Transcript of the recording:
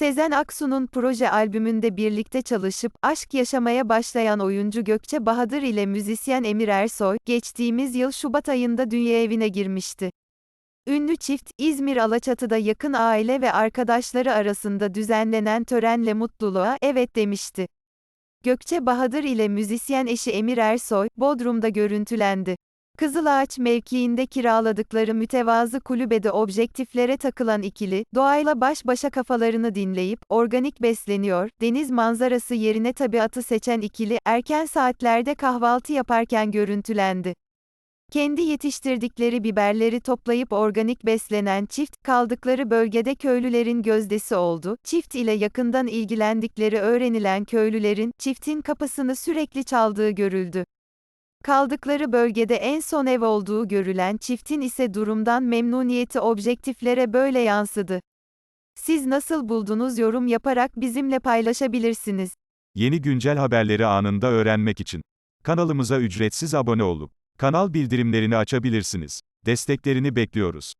Sezen Aksu'nun proje albümünde birlikte çalışıp, aşk yaşamaya başlayan oyuncu Gökçe Bahadır ile müzisyen Emir Ersoy, geçtiğimiz yıl Şubat ayında dünya evine girmişti. Ünlü çift, İzmir Alaçatı'da yakın aile ve arkadaşları arasında düzenlenen törenle mutluluğa evet demişti. Gökçe Bahadır ile müzisyen eşi Emir Ersoy, Bodrum'da görüntülendi. Kızılağaç mevkiinde kiraladıkları mütevazı kulübede objektiflere takılan ikili, doğayla baş başa kafalarını dinleyip, organik besleniyor, deniz manzarası yerine tabiatı seçen ikili, erken saatlerde kahvaltı yaparken görüntülendi. Kendi yetiştirdikleri biberleri toplayıp organik beslenen çift, kaldıkları bölgede köylülerin gözdesi oldu. Çift ile yakından ilgilendikleri öğrenilen köylülerin, çiftin kapısını sürekli çaldığı görüldü. Kaldıkları bölgede en son ev olduğu görülen çiftin ise durumdan memnuniyeti objektiflere böyle yansıdı. Siz nasıl buldunuz yorum yaparak bizimle paylaşabilirsiniz. Yeni güncel haberleri anında öğrenmek için kanalımıza ücretsiz abone olup kanal bildirimlerini açabilirsiniz. Desteklerini bekliyoruz.